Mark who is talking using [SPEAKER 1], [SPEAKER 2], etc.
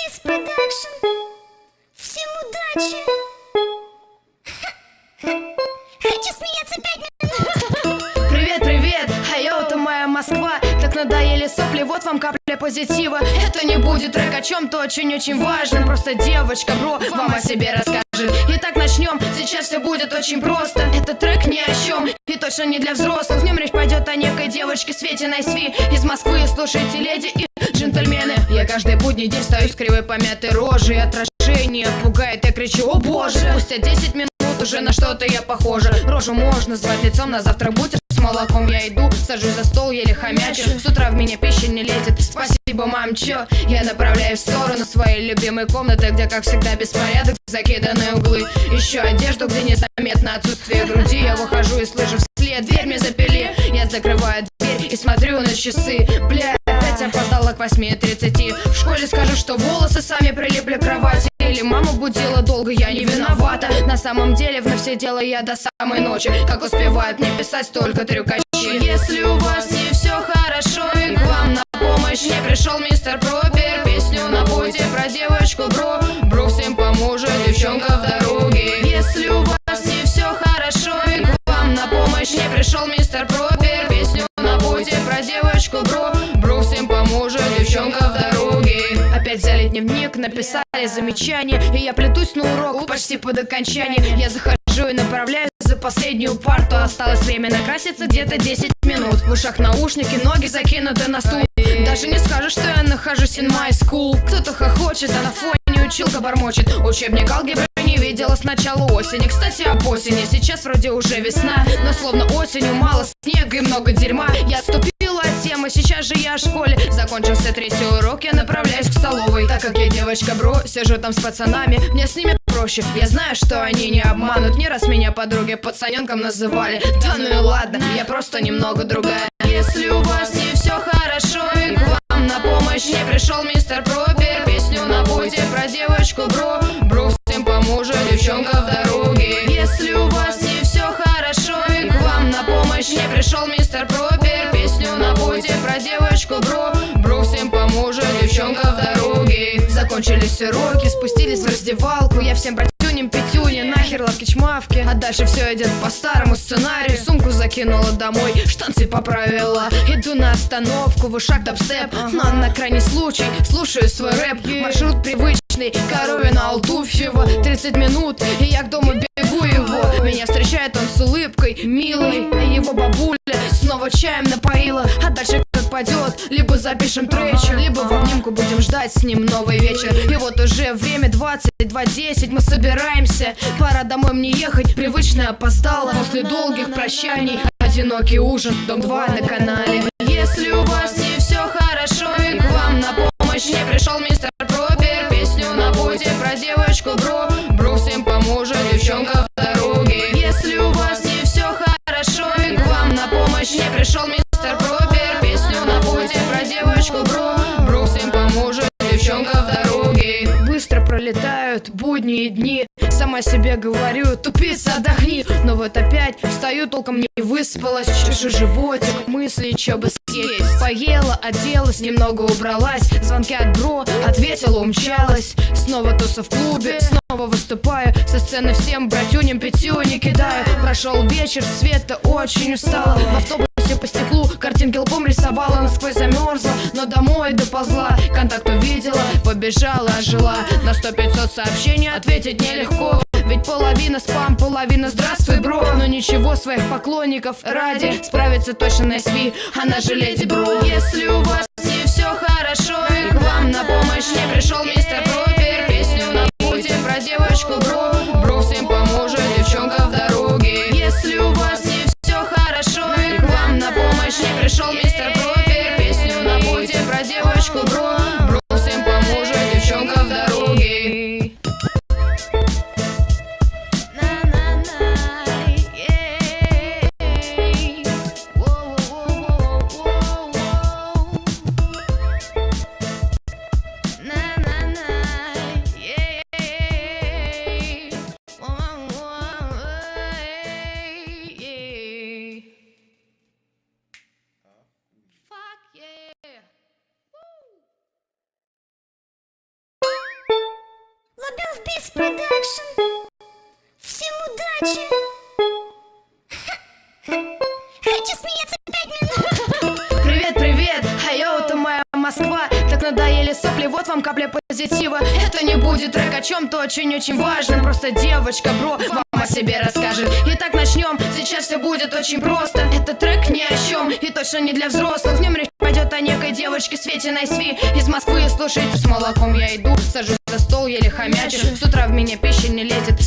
[SPEAKER 1] Peace Production. Всем удачи. Хочу смеяться пять минут.
[SPEAKER 2] Привет, привет, хайо, это моя Москва. Так надоели сопли, вот вам капля позитива. Это не будет трек о чем-то очень-очень важном. Просто девочка, бро, вам о себе расскажет Итак, начнем, сейчас все будет очень просто. Это трек ни о чем и точно не для взрослых. В нем речь пойдет о некой девочке Свете Найсви Из Москвы, слушайте, леди и джентльмены. Я каждый будний день стою с кривой помятой рожей. Отражение пугает, я кричу, о боже! Спустя 10 минут уже на что-то я похожа. Рожу можно звать лицом, на завтра будь с молоком. Я иду, сажусь за стол, еле хомячу. С утра в меня пища не лезет, спасибо, мам, чё? Я направляюсь в сторону своей любимой комнаты Где, как всегда, беспорядок, закиданные углы. Еще одежду, где незаметно отсутствие груди. Я выхожу и слышу вслед, дверь мне запили Я закрываю дверь и смотрю на часы. Опять к 8.30 В школе скажу, что волосы сами прилипли к кровати. Или мама будила долго, я не виновата На самом деле вновь сидела я до самой ночи. Как успевают мне писать только трюкачи Если у вас не все хорошо И к вам на помощь не пришел мистер Пропер Песню напойте про девочку Бро. Бро всем поможет, девчонка в дороге. Если у вас не все хорошо И к вам на помощь не пришел мистер Пропер написали замечание И я плетусь на урок почти под окончание Я захожу и направляюсь за последнюю парту. Осталось время накраситься где-то 10 минут. В ушах наушники, ноги закинуты на стул. Даже не скажешь, что я нахожусь in my school. Кто-то хохочет, а на фоне училка бормочет. Учебник алгебры не видела с начала осени. Кстати, об осени, сейчас вроде уже весна Но словно осенью мало снега и много дерьма. Я отступила сейчас же я в школе. Закончился третий урок, я направляюсь к столовой. Так как я девочка бро, сижу там с пацанами. Мне с ними проще, я знаю, что они не обманут. Не раз меня подруги пацаненком называли. Да ну и ладно, я просто немного другая. Если у вас не все хорошо и к вам на помощь не пришел мистер Пропер Песню напойте про девочку Бро Закончились уроки, спустились в раздевалку. Я всем братюням пятюня, нахер лавки чмавки. А дальше все идет по старому сценарию. Сумку закинула домой, штанцы поправила. Иду на остановку, в ушах дабстеп. Но на крайний случай слушаю свой рэп. Маршрут привычный, Коровина, Алтуфьева 30 минут, и я к дому бегу его. Меня встречает он с улыбкой, милый А его бабуля снова чаем напоила. А дальше пойдет, либо запишем тречер Либо в обнимку будем ждать с ним новый вечер. И вот уже время 22.10, мы собираемся. Пора домой мне ехать, привычно опоздала. После долгих прощаний Одинокий ужин, дом 2 на канале. Если у вас не все хорошо И к вам на помощь не пришел мистер Пропер Песню напойте про девочку Бро. Бро всем поможет, девчонка пролетают будние дни. Сама себе говорю, тупица, отдохни. Но вот опять встаю, толком не выспалась. Чешу животик, мысли, чё бы съесть. Поела, оделась, немного убралась. Звонки от бро, ответила, умчалась. Снова туса в клубе, снова выступаю. Со сцены всем братюням пятюни кидаю. Прошел вечер, Света очень устала В автобусе по стеклу картинки лбом рисовала Насквозь замерзла, но домой доползла. Контакт увидела, побежала, жила. На сто пятьсот сообщений ответить нелегко. Ведь половина спам, половина здравствуй, бро. Но ничего, своих поклонников ради Справится точно на сви, она же леди, бро. Если у вас не все хорошо И к вам на помощь не пришел мистер
[SPEAKER 1] Beats Production. Всем удачи. Хочу смеяться пять
[SPEAKER 2] Москва. Так надоели сопли, вот вам капля позитива. Это не будет трек о чем-то очень-очень важном. Просто девочка, бро, вам о себе расскажет. Итак, начнем, сейчас все будет очень просто. Это трек ни о чем и точно не для взрослых. В нем речь пойдет о некой девочке Свете Найсви Из Москвы слушайте, с молоком я иду Сажусь за стол, еле хомячу. С утра в меня пища не лезет